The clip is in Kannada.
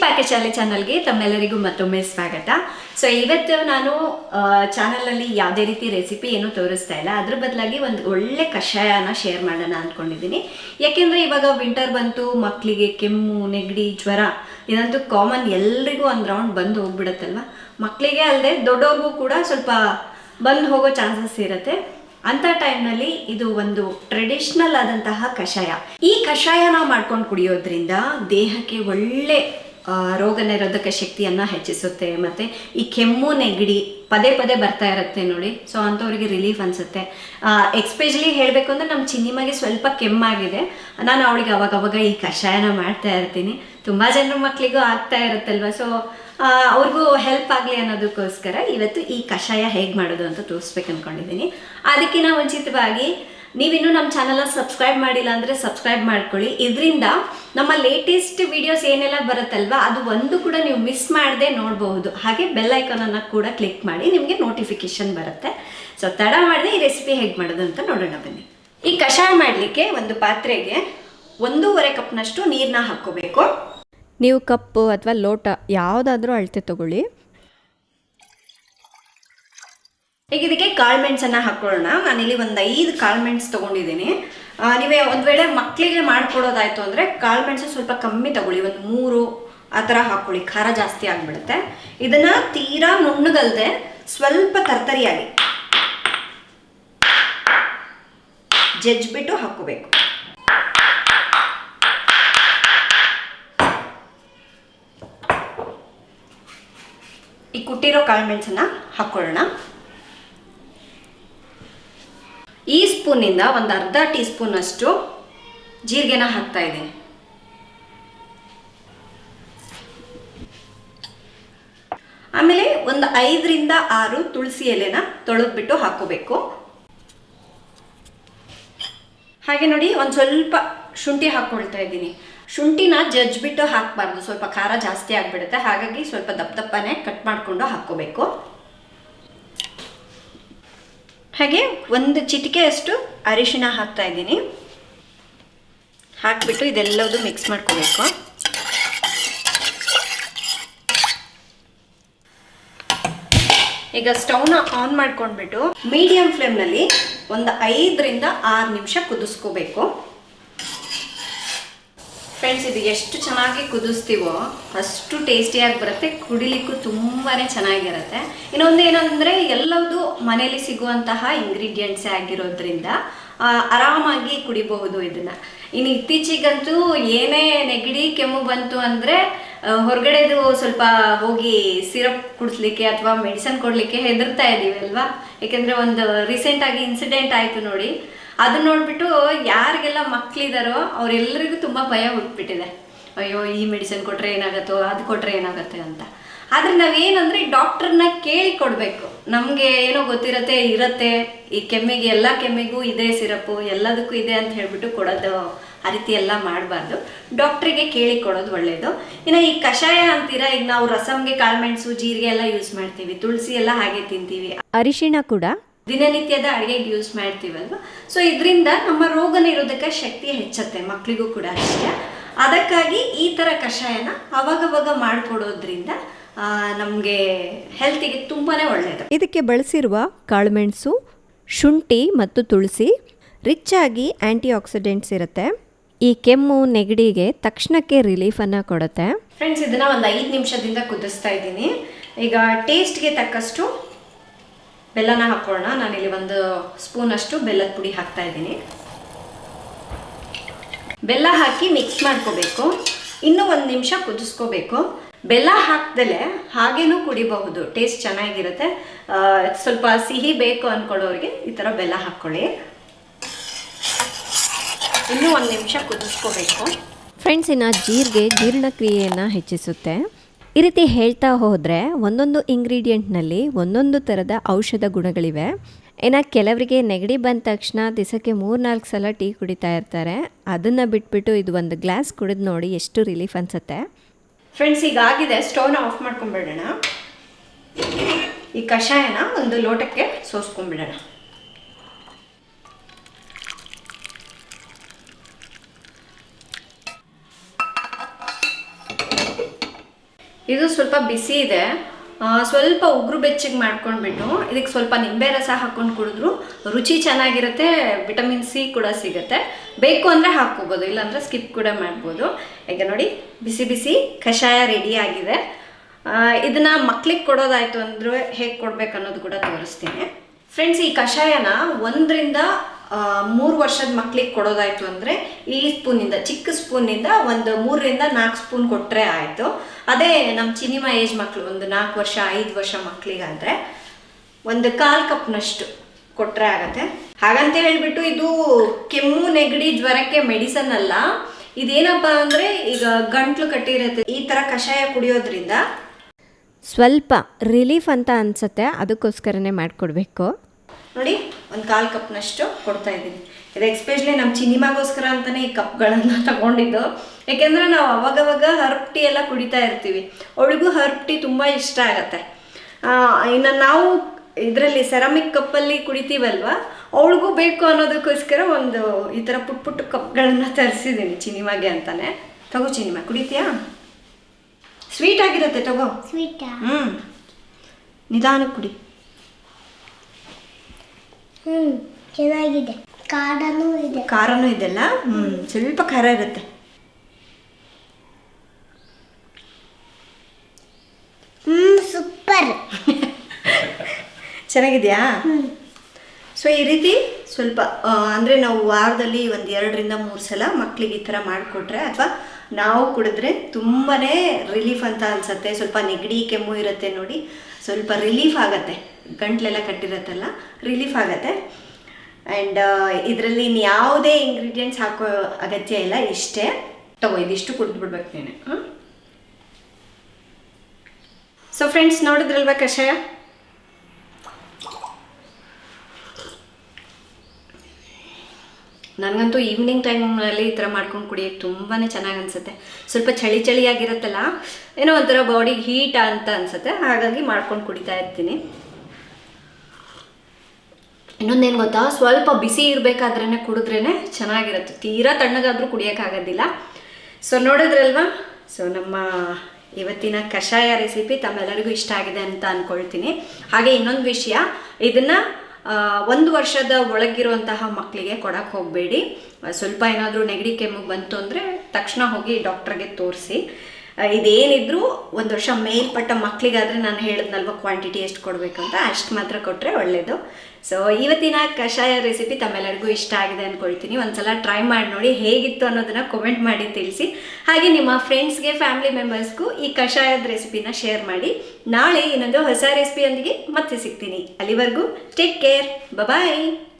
ಪಾಕಶಾಲೆ ಚಾನಲ್ಗೆ ತಮ್ಮೆಲ್ಲರಿಗೂ ಮತ್ತೊಮ್ಮೆ ಸ್ವಾಗತ. ಸೊ ಇವತ್ತು ನಾನು ಚಾನಲಲ್ಲಿ ಯಾವುದೇ ರೀತಿ ರೆಸಿಪಿ ಏನೂ ತೋರಿಸ್ತಾ ಇಲ್ಲ. ಅದ್ರ ಬದಲಾಗಿ ಒಂದು ಒಳ್ಳೆ ಕಷಾಯನ ಶೇರ್ ಮಾಡೋಣ ಅಂದ್ಕೊಂಡಿದ್ದೀನಿ ಯಾಕೆಂದರೆ ಇವಾಗ ವಿಂಟರ್ ಬಂತು ಮಕ್ಕಳಿಗೆ ಕೆಮ್ಮು, ನೆಗಡಿ, ಜ್ವರ, ಇದಂತೂ ಕಾಮನ್ ಎಲ್ರಿಗೂ ಒಂದು ರೌಂಡ್ ಬಂದು ಹೋಗ್ಬಿಡುತ್ತಲ್ವ? ಮಕ್ಕಳಿಗೆ ಅಲ್ಲದೆ ದೊಡ್ಡವ್ರಿಗೂ ಕೂಡ ಸ್ವಲ್ಪ ಬಂದು ಹೋಗೋ ಚಾನ್ಸಸ್ ಇರುತ್ತೆ. ಅಂಥ ಟೈಮ್ನಲ್ಲಿ ಇದು ಒಂದು ಟ್ರೆಡಿಷ್ನಲ್ ಆದಂತಹ ಕಷಾಯ. ಈ ಕಷಾಯನ ಮಾಡ್ಕೊಂಡು ಕುಡಿಯೋದ್ರಿಂದ ದೇಹಕ್ಕೆ ಒಳ್ಳೆ ರೋಗ ನಿರೋಧಕ ಶಕ್ತಿಯನ್ನು ಹೆಚ್ಚಿಸುತ್ತೆ ಮತ್ತು ಈ ಕೆಮ್ಮು, ನೆಗಡಿ ಪದೇ ಪದೇ ಬರ್ತಾ ಇರುತ್ತೆ ನೋಡಿ. ಸೊ ಅಂಥವ್ರಿಗೆ ರಿಲೀಫ್ ಅನಿಸುತ್ತೆ. ಎಕ್ಸ್ಪೆಷಲಿ ಹೇಳಬೇಕು ಅಂದರೆ ನಮ್ಮ ಚಿನ್ನಿಮಗೆ ಸ್ವಲ್ಪ ಕೆಮ್ಮಾಗಿದೆ. ನಾನು ಅವಳಿಗೆ ಅವಾಗ ಅವಾಗ ಈ ಕಷಾಯನ ಮಾಡ್ತಾ ಇರ್ತೀನಿ. ತುಂಬ ಜನರ ಮಕ್ಕಳಿಗೂ ಆಗ್ತಾ ಇರುತ್ತಲ್ವ? ಸೊ ಅವ್ರಿಗೂ ಹೆಲ್ಪ್ ಆಗಲಿ ಅನ್ನೋದಕ್ಕೋಸ್ಕರ ಇವತ್ತು ಈ ಕಷಾಯ ಹೇಗೆ ಮಾಡೋದು ಅಂತ ತೋರಿಸ್ಬೇಕು ಅಂದ್ಕೊಂಡಿದ್ದೀನಿ ಅದಕ್ಕಿಂತ ಮುಂಚಿತವಾಗಿ ನೀವಿನ್ನೂ ನಮ್ಮ ಚಾನಲ್ನ ಸಬ್ಸ್ಕ್ರೈಬ್ ಮಾಡಿಲ್ಲ ಅಂದರೆ ಸಬ್ಸ್ಕ್ರೈಬ್ ಮಾಡ್ಕೊಳ್ಳಿ. ಇದರಿಂದ ನಮ್ಮ ಲೇಟೆಸ್ಟ್ ವಿಡಿಯೋಸ್ ಏನೆಲ್ಲ ಬರುತ್ತಲ್ವ, ಅದು ಒಂದು ಕೂಡ ನೀವು ಮಿಸ್ ಮಾಡದೆ ನೋಡಬಹುದು. ಹಾಗೆ ಬೆಲ್ ಐಕಾನನ್ನು ಕೂಡ ಕ್ಲಿಕ್ ಮಾಡಿ ನಿಮಗೆ ನೋಟಿಫಿಕೇಶನ್ ಬರುತ್ತೆ. ಸೊ ತಡ ಮಾಡದೆ ಈ ರೆಸಿಪಿ ಹೇಗೆ ಮಾಡೋದು ಅಂತ ನೋಡೋಣ ಬನ್ನಿ. ಈ ಕಷಾಯ ಮಾಡಲಿಕ್ಕೆ ಒಂದು ಪಾತ್ರೆಗೆ ಒಂದೂವರೆ ಕಪ್ನಷ್ಟು ನೀರನ್ನ ಹಾಕ್ಕೋಬೇಕು. ನೀವು ಕಪ್ಪು ಅಥವಾ ಲೋಟ ಯಾವುದಾದ್ರೂ ಅಳತೆ ತಗೊಳ್ಳಿ. ಈಗ ಇದಕ್ಕೆ ಕಾಳುಮೆಣಸನ್ನು ಹಾಕೊಳ್ಳೋಣ. ನಾನಿಲ್ಲಿ ಒಂದು ಐದು ಕಾಳುಮೆಣ್ಸು ತೊಗೊಂಡಿದ್ದೀನಿ. ನೀವೇ ಒಂದು ವೇಳೆ ಮಕ್ಕಳಿಗೆ ಮಾಡ್ಕೊಡೋದಾಯ್ತು ಅಂದರೆ ಕಾಳುಮೆಣಸು ಸ್ವಲ್ಪ ಕಮ್ಮಿ ತಗೊಳ್ಳಿ. ಒಂದು ಮೂರು ಆ ಥರ ಹಾಕ್ಕೊಳ್ಳಿ ಖಾರ ಜಾಸ್ತಿ ಆಗಿಬಿಡುತ್ತೆ. ಇದನ್ನು ತೀರಾ ನುಣ್ಣಗಲ್ದೆ ಸ್ವಲ್ಪ ತರ್ತರಿಯಾಗಿ ಜಜ್ಜಿಬಿಟ್ಟು ಹಾಕ್ಕೋಬೇಕು. ಈ ಕುಟ್ಟಿರೋ ಕಾಳುಮೆಣಸನ್ನ ಹಾಕ್ಕೊಳ್ಳೋಣ ಈ ಸ್ಪೂನಿಂದ ಒಂದು ಅರ್ಧ ಟೀ ಸ್ಪೂನ್ ಅಷ್ಟು ಜೀರಿಗೆನ ಹಾಕ್ತಾ ಇದ್ದೀನಿ. ಆಮೇಲೆ ಒಂದು ಐದರಿಂದ ಆರು ತುಳಸಿ ಎಲೆನ ತೊಳೆದ್ಬಿಟ್ಟು ಹಾಕೋಬೇಕು. ಹಾಗೆ ನೋಡಿ ಒಂದು ಸ್ವಲ್ಪ ಶುಂಠಿ ಹಾಕ್ಕೊಳ್ತಾ ಇದ್ದೀನಿ. ಶುಂಠಿನ ಜಜ್ಬಿಟ್ಟು ಹಾಕಬಾರ್ದು. ಸ್ವಲ್ಪ ಖಾರ ಜಾಸ್ತಿ ಆಗಿಬಿಡುತ್ತೆ. ಹಾಗಾಗಿ ಸ್ವಲ್ಪ ದಪ್ಪ ದಪ್ಪನೇ ಕಟ್ ಮಾಡಿಕೊಂಡು ಹಾಕ್ಕೋಬೇಕು. ಹಾಗೆ ಒಂದು ಚಿಟಿಕೆಯಷ್ಟು ಅರಿಶಿನ ಹಾಕ್ತಾ ಇದ್ದೀನಿ. ಹಾಕ್ಬಿಟ್ಟು ಇದೆಲ್ಲದು ಮಿಕ್ಸ್ ಮಾಡ್ಕೋಬೇಕು. ಈಗ ಸ್ಟೌನ ಆನ್ ಮಾಡ್ಕೊಂಡ್ಬಿಟ್ಟು ಮೀಡಿಯಂ ಫ್ಲೇಮ್ನಲ್ಲಿ ಒಂದು ಐದರಿಂದ ಆರು ನಿಮಿಷ ಕುದಿಸ್ಕೋಬೇಕು. ಫ್ರೆಂಡ್ಸ್ ಇದು ಎಷ್ಟು ಚೆನ್ನಾಗಿ ಕುದಿಸ್ತೀವೋ ಅಷ್ಟು ಟೇಸ್ಟಿಯಾಗಿ ಬರುತ್ತೆ. ಕುಡಿಲಿಕ್ಕೂ ತುಂಬಾ ಚೆನ್ನಾಗಿರುತ್ತೆ. ಇನ್ನೊಂದು ಏನಂದರೆ ಎಲ್ಲವೂ ಮನೇಲಿ ಸಿಗುವಂತಹ ಇಂಗ್ರೀಡಿಯೆಂಟ್ಸೇ ಆಗಿರೋದ್ರಿಂದ ಆರಾಮಾಗಿ ಕುಡಿಬಹುದು ಇದನ್ನು. ಇನ್ನು ಇತ್ತೀಚೆಗಂತೂ ಏನೇ ನೆಗಡಿ, ಕೆಮ್ಮು ಬಂತು ಅಂದರೆ ಹೊರಗಡೆದು ಸ್ವಲ್ಪ ಹೋಗಿ ಸಿರಪ್ ಕುಡಿಸ್ಲಿಕ್ಕೆ ಅಥವಾ ಮೆಡಿಸನ್ ಕೊಡಲಿಕ್ಕೆ ಹೆದರ್ತಾ ಇದ್ದೀವಿ ಅಲ್ವಾ? ಯಾಕೆಂದರೆ ಒಂದು ರೀಸೆಂಟಾಗಿ ಇನ್ಸಿಡೆಂಟ್ ಆಯಿತು ನೋಡಿ. ಅದನ್ನ ನೋಡ್ಬಿಟ್ಟು ಯಾರಿಗೆಲ್ಲ ಮಕ್ಕಳಿದಾರೋ ಅವರೆಲ್ಲರಿಗೂ ತುಂಬ ಭಯ ಹುಟ್ಬಿಟ್ಟಿದೆ. ಅಯ್ಯೋ, ಈ ಮೆಡಿಸಿನ್ ಕೊಟ್ಟರೆ ಏನಾಗುತ್ತೋ, ಅದು ಕೊಟ್ಟರೆ ಏನಾಗುತ್ತೆ ಅಂತ. ಆದರೆ ನಾವೇನಂದರೆ ಡಾಕ್ಟರ್ನ ಕೇಳಿ ಕೊಡಬೇಕು. ನಮಗೆ ಏನೋ ಗೊತ್ತಿರತ್ತೆ, ಇರತ್ತೆ. ಈ ಕೆಮ್ಮಿಗೆ, ಎಲ್ಲ ಕೆಮ್ಮಿಗೂ ಇದೆ ಸಿರಪ್ಪು ಎಲ್ಲದಕ್ಕೂ ಇದೆ ಅಂತ ಹೇಳ್ಬಿಟ್ಟು ಕೊಡೋದು ಆ ರೀತಿ ಎಲ್ಲ ಮಾಡಬಾರ್ದು. ಡಾಕ್ಟ್ರಿಗೆ ಕೇಳಿ ಕೊಡೋದು ಒಳ್ಳೆಯದು ಇನ್ನು ಈ ಕಷಾಯ ಅಂತೀರಾ, ಈಗ ನಾವು ರಸಮ್ಗೆ ಕಾಳುಮೆಣಸು, ಜೀರಿಗೆ ಎಲ್ಲ ಯೂಸ್ ಮಾಡ್ತೀವಿ. ತುಳಸಿ ಎಲ್ಲ ಹಾಗೆ ತಿಂತೀವಿ. ಅರಿಶಿಣ ಕೂಡ ದಿನನಿತ್ಯದ ಅಡುಗೆಗೆ ಯೂಸ್ ಮಾಡ್ತೀವಲ್ವ? ಸೊ ಇದರಿಂದ ನಮ್ಮ ರೋಗ ನಿರೋಧಕ ಶಕ್ತಿ ಹೆಚ್ಚುತ್ತೆ ಮಕ್ಕಳಿಗೂ ಕೂಡ ಅಷ್ಟೇ. ಅದಕ್ಕಾಗಿ ಈ ಥರ ಕಷಾಯನ ಅವಾಗವಾಗ ಮಾಡಿಕೊಡೋದ್ರಿಂದ ನಮಗೆ ಹೆಲ್ತಿಗೆ ತುಂಬಾ ಒಳ್ಳೆಯದು ಇದಕ್ಕೆ ಬಳಸಿರುವ ಕಾಳುಮೆಣಸು ಶುಂಠಿ ಮತ್ತು ತುಳಸಿ ರಿಚ್ ಆಗಿ ಆ್ಯಂಟಿ ಆಕ್ಸಿಡೆಂಟ್ಸ್ ಇರುತ್ತೆ. ಈ ಕೆಮ್ಮು ನೆಗಡಿಗೆ ತಕ್ಷಣಕ್ಕೆ ರಿಲೀಫನ್ನು ಕೊಡುತ್ತೆ. ಫ್ರೆಂಡ್ಸ್ ಇದನ್ನು ಒಂದು ಐದು ನಿಮಿಷದಿಂದ ಕುದಿಸ್ತಾ ಇದ್ದೀನಿ. ಈಗ ಟೇಸ್ಟ್ಗೆ ತಕ್ಕಷ್ಟು ಬೆಲ್ಲನ ಹಾಕೊಳ್ಳೋಣ ನಾನಿಲ್ಲಿ ಒಂದು ಸ್ಪೂನ್ ಅಷ್ಟು ಬೆಲ್ಲದ ಪುಡಿ ಹಾಕ್ತಾ ಇದ್ದೀನಿ. ಬೆಲ್ಲ ಹಾಕಿ ಮಿಕ್ಸ್ ಮಾಡ್ಕೋಬೇಕು. ಇನ್ನೂ ಒಂದು ನಿಮಿಷ ಕುದಿಸ್ಕೋಬೇಕು. ಬೆಲ್ಲ ಹಾಕ್ದಲೆ ಹಾಗೇನೂ ಕುಡಿಬಹುದು. ಟೇಸ್ಟ್ ಚೆನ್ನಾಗಿರುತ್ತೆ. ಸ್ವಲ್ಪ ಸಿಹಿ ಬೇಕು ಅಂದ್ಕೊಳ್ಳೋರಿಗೆ ಈ ಥರ ಬೆಲ್ಲ ಹಾಕ್ಕೊಳ್ಳಿ ಇನ್ನೂ ಒಂದು ನಿಮಿಷ ಕುದಿಸ್ಕೋಬೇಕು. ಫ್ರೆಂಡ್ಸಿನ ಜೀರಿಗೆ ಜೀರ್ಣಕ್ರಿಯೆಯನ್ನು ಹೆಚ್ಚಿಸುತ್ತೆ. ಈ ರೀತಿ ಹೇಳ್ತಾ ಹೋದರೆ ಒಂದೊಂದು ಇಂಗ್ರೀಡಿಯೆಂಟ್ನಲ್ಲಿ ಒಂದೊಂದು ಥರದ ಔಷಧ ಗುಣಗಳಿವೆ. ಇನ್ನು ಕೆಲವರಿಗೆ ನೆಗಡಿ ಬಂದ ತಕ್ಷಣ ದಿವಸಕ್ಕೆ ಮೂರ್ನಾಲ್ಕು ಸಲ ಟೀ ಕುಡಿತಾ ಇರ್ತಾರೆ. ಅದನ್ನು ಬಿಟ್ಬಿಟ್ಟು ಇದು ಒಂದು ಗ್ಲಾಸ್ ಕುಡಿದು ನೋಡಿ ಎಷ್ಟು ರಿಲೀಫ್ ಅನಿಸುತ್ತೆ. ಫ್ರೆಂಡ್ಸ್ ಈಗ ಆಗಿದೆ. ಸ್ಟೋವ್ನ ಆಫ್ ಮಾಡ್ಕೊಂಡ್ಬಿಡೋಣ ಈ ಕಷಾಯನ ಒಂದು ಲೋಟಕ್ಕೆ ಸೋಸ್ಕೊಂಡ್ಬಿಡೋಣ ಇದು ಸ್ವಲ್ಪ ಬಿಸಿ ಇದೆ. ಸ್ವಲ್ಪ ಉಗುರು ಬೆಚ್ಚಗೆ ಮಾಡ್ಕೊಂಡ್ಬಿಟ್ಟು ಇದಕ್ಕೆ ಸ್ವಲ್ಪ ನಿಂಬೆ ರಸ ಹಾಕ್ಕೊಂಡು ಕುಡಿದ್ರು ರುಚಿ ಚೆನ್ನಾಗಿರುತ್ತೆ, ವಿಟಮಿನ್ ಸಿ ಕೂಡ ಸಿಗುತ್ತೆ. ಬೇಕು ಅಂದರೆ ಹಾಕ್ಕೋಬೋದು, ಇಲ್ಲಾಂದರೆ ಸ್ಕಿಪ್ ಕೂಡ ಮಾಡ್ಬೋದು. ಈಗ ನೋಡಿ, ಬಿಸಿ ಬಿಸಿ ಕಷಾಯ ರೆಡಿ ಆಗಿದೆ. ಇದನ್ನು ಮಕ್ಳಿಗೆ ಕೊಡೋದಾಯಿತು ಅಂದ್ರೆ ಹೇಗೆ ಕೊಡಬೇಕು ಅನ್ನೋದು ಕೂಡ ತೋರಿಸ್ತೀನಿ. ಫ್ರೆಂಡ್ಸ್ ಈ ಕಷಾಯನ ಒಂದರಿಂದ ಮೂರು ವರ್ಷದ ಮಕ್ಕಳಿಗೆ ಕೊಡೋದಾಯ್ತು ಅಂದರೆ ಈ ಸ್ಪೂನಿಂದ ಚಿಕ್ಕ ಸ್ಪೂನಿಂದ ಒಂದು ಮೂರರಿಂದ ನಾಲ್ಕು ಸ್ಪೂನ್ ಕೊಟ್ಟರೆ ಆಯಿತು. ಅದೇ ನಮ್ಮ ಚಿನಿಮ ಏಜ್ ಮಕ್ಕಳು ಒಂದು ನಾಲ್ಕು ವರ್ಷ, ಐದು ವರ್ಷ ಮಕ್ಕಳಿಗಾದರೆ ಒಂದು ಕಾಲು ಕಪ್ನಷ್ಟು ಕೊಟ್ಟರೆ ಆಗತ್ತೆ. ಹಾಗಂತ ಹೇಳಿಬಿಟ್ಟು ಇದು ಕೆಮ್ಮು, ನೆಗಡಿ, ಜ್ವರಕ್ಕೆ ಮೆಡಿಸನ್ ಅಲ್ಲ. ಇದೇನಪ್ಪ ಅಂದರೆ ಈಗ ಗಂಟ್ಲು ಕಟ್ಟಿರುತ್ತೆ. ಈ ಥರ ಕಷಾಯ ಕುಡಿಯೋದ್ರಿಂದ ಸ್ವಲ್ಪ ರಿಲೀಫ್ ಅಂತ ಅನಿಸುತ್ತೆ. ಅದಕ್ಕೋಸ್ಕರನೇ ಮಾಡಿಕೊಡ್ಬೇಕು. ನೋಡಿ ಒಂದು ಕಾಲು ಕಪ್ನಷ್ಟು ಕೊಡ್ತಾ ಇದ್ದೀನಿ. ಇದು ಎಕ್ಸ್ಪೆಷಲಿ ನಮ್ಮ ಚಿನಿಮಾಗೋಸ್ಕರ ಅಂತಲೇ ಈ ಕಪ್ಗಳನ್ನು ತಗೊಂಡಿದ್ದು. ಏಕೆಂದರೆ ನಾವು ಅವಾಗವಾಗ ಹರ್ಬ್ ಟೀ ಎಲ್ಲ ಕುಡಿತಾ ಇರ್ತೀವಿ. ಅವಳಿಗೂ ಹರ್ಬ್ ಟೀ ತುಂಬ ಇಷ್ಟ ಆಗತ್ತೆ. ಇನ್ನು ನಾವು ಇದರಲ್ಲಿ ಸೆರಾಮಿಕ್ ಕಪ್ಪಲ್ಲಿ ಕುಡಿತೀವಲ್ವ ಅವಳಿಗೂ ಬೇಕು ಅನ್ನೋದಕ್ಕೋಸ್ಕರ ಒಂದು ಈ ಥರ ಪುಟ್ ಪುಟ್ಟ ಕಪ್ಗಳನ್ನು ತರಿಸಿದ್ದೀನಿ ಚಿನಿಮಾಗೆ ಅಂತಾನೆ. ತಗೋ ಚಿನಿಮಾ ಕುಡಿತೀಯಾ? ಸ್ವೀಟ್ ಆಗಿರುತ್ತೆ ತಗೋ. ಸ್ವೀಟ್ ಹ್ಞೂ ನಿಧಾನಕ್ಕೆ ಕುಡಿ. ಹ್ಮ್ ಚೆನ್ನಾಗಿದೆ. ಖಾರನು ಇದೆ. ಖಾರನೂ ಇದೆಲ್ಲ? ಹ್ಞೂ ಸ್ವಲ್ಪ ಖಾರ ಇರುತ್ತೆ. ಹ್ಮ್ ಸೂಪರ್ ಚೆನ್ನಾಗಿದೆಯಾ? ಸೊ ಈ ರೀತಿ ಸ್ವಲ್ಪ ಅಂದ್ರೆ ನಾವು ವಾರದಲ್ಲಿ ಒಂದು ಎರಡರಿಂದ ಮೂರು ಸಲ ಮಕ್ಳಿಗೆ ಈ ಥರ ಮಾಡಿಕೊಟ್ರೆ ಅಥವಾ ನಾವು ಕುಡಿದ್ರೆ ತುಂಬಾ ರಿಲೀಫ್ ಅಂತ ಅನ್ಸುತ್ತೆ. ಸ್ವಲ್ಪ ನೆಗಡಿ, ಕೆಮ್ಮು ಇರುತ್ತೆ ನೋಡಿ. ಸ್ವಲ್ಪ ರಿಲೀಫ್ ಆಗತ್ತೆ. ಗಂಟ್ಲೆಲ್ಲ ಕಟ್ಟಿರತ್ತಲ್ಲ ರಿಲೀಫ್ ಆಗತ್ತೆ. ಆ್ಯಂಡ್ ಇದರಲ್ಲಿ ಯಾವುದೇ ಇಂಗ್ರೀಡಿಯೆಂಟ್ಸ್ ಹಾಕೋ ಅಗತ್ಯ ಇಲ್ಲ. ಇಷ್ಟೇ. ತಗೋ, ಇದಿಷ್ಟು ಕುಡಿದ್ಬಿಡ್ಬೇಕು ನೀನು. ಸೊ ಫ್ರೆಂಡ್ಸ್ ನೋಡಿದ್ರಲ್ವಾ ಕಷಾಯ? ನನಗಂತೂ ಈವ್ನಿಂಗ್ ಟೈಮ್ನಲ್ಲಿ ಈ ಥರ ಮಾಡ್ಕೊಂಡು ಕುಡಿಯೋಕ್ಕೆ ತುಂಬಾ ಚೆನ್ನಾಗಿ ಅನಿಸುತ್ತೆ. ಸ್ವಲ್ಪ ಚಳಿ ಚಳಿ ಆಗಿರುತ್ತಲ್ಲ, ಏನೋ ಒಂಥರ ಬಾಡಿಗೆ ಹೀಟ್ ಅಂತ ಅನಿಸುತ್ತೆ. ಹಾಗಾಗಿ ಮಾಡ್ಕೊಂಡು ಕುಡಿತಾ ಇರ್ತೀನಿ. ಇನ್ನೊಂದೇನು ಗೊತ್ತಾ? ಸ್ವಲ್ಪ ಬಿಸಿ ಇರಬೇಕಾದ್ರೇ ಕುಡಿದ್ರೇ ಚೆನ್ನಾಗಿರುತ್ತೆ. ತೀರಾ ತಣ್ಣಗಾದರೂ ಕುಡಿಯೋಕ್ಕಾಗೋದಿಲ್ಲ ಸೊ ನೋಡಿದ್ರಲ್ವಾ? ಸೊ ನಮ್ಮ ಇವತ್ತಿನ ಕಷಾಯ ರೆಸಿಪಿ ತಮ್ಮೆಲ್ಲರಿಗೂ ಇಷ್ಟ ಆಗಿದೆ ಅಂತ ಅಂದ್ಕೊಳ್ತೀನಿ ಹಾಗೆ ಇನ್ನೊಂದು ವಿಷಯ, ಇದನ್ನು ಒಂದು ವರ್ಷದ ಒಳಗಿರುವಂತಹ ಮಕ್ಕಳಿಗೆ ಕೊಡಕ್ಕೆ ಹೋಗಬೇಡಿ. ಸ್ವಲ್ಪ ಏನಾದರೂ ನೆಗಡಿ ಕೆಮ್ಮು ಬಂತು ಅಂದರೆ ತಕ್ಷಣ ಹೋಗಿ ಡಾಕ್ಟ್ರಿಗೆ ತೋರಿಸಿ. ಇದೇನಿದ್ರು ಒಂದು ವರ್ಷ ಮೇಲ್ಪಟ್ಟ ಮಕ್ಕಳಿಗಾದರೆ ನಾನು ಹೇಳಿದ್ನಲ್ವ ಕ್ವಾಂಟಿಟಿ ಎಷ್ಟು ಕೊಡಬೇಕು ಅಂತ ಅಷ್ಟು ಮಾತ್ರ ಕೊಟ್ಟರೆ ಒಳ್ಳೆಯದು ಸೊ ಇವತ್ತಿನ ಕಷಾಯ ರೆಸಿಪಿ ತಮ್ಮೆಲ್ಲರಿಗೂ ಇಷ್ಟ ಆಗಿದೆ ಅಂದ್ಕೊಳ್ತೀನಿ ಒಂದ್ಸಲ ಟ್ರೈ ಮಾಡಿ ನೋಡಿ ಹೇಗಿತ್ತು ಅನ್ನೋದನ್ನ ಕಮೆಂಟ್ ಮಾಡಿ ತಿಳಿಸಿ. ಹಾಗೆ ನಿಮ್ಮ ಫ್ರೆಂಡ್ಸ್ಗೆ ಫ್ಯಾಮಿಲಿ ಮೆಂಬರ್ಸ್ಗೂ ಈ ಕಷಾಯದ ರೆಸಿಪಿನ ಶೇರ್ ಮಾಡಿ. ನಾಳೆ ಇನ್ನೊಂದು ಹೊಸ ರೆಸಿಪಿಯೊಂದಿಗೆ ಮತ್ತೆ ಸಿಗ್ತೀನಿ. ಅಲ್ಲಿವರೆಗೂ ಟೇಕ್ ಕೇರ್ ಬಾಯ್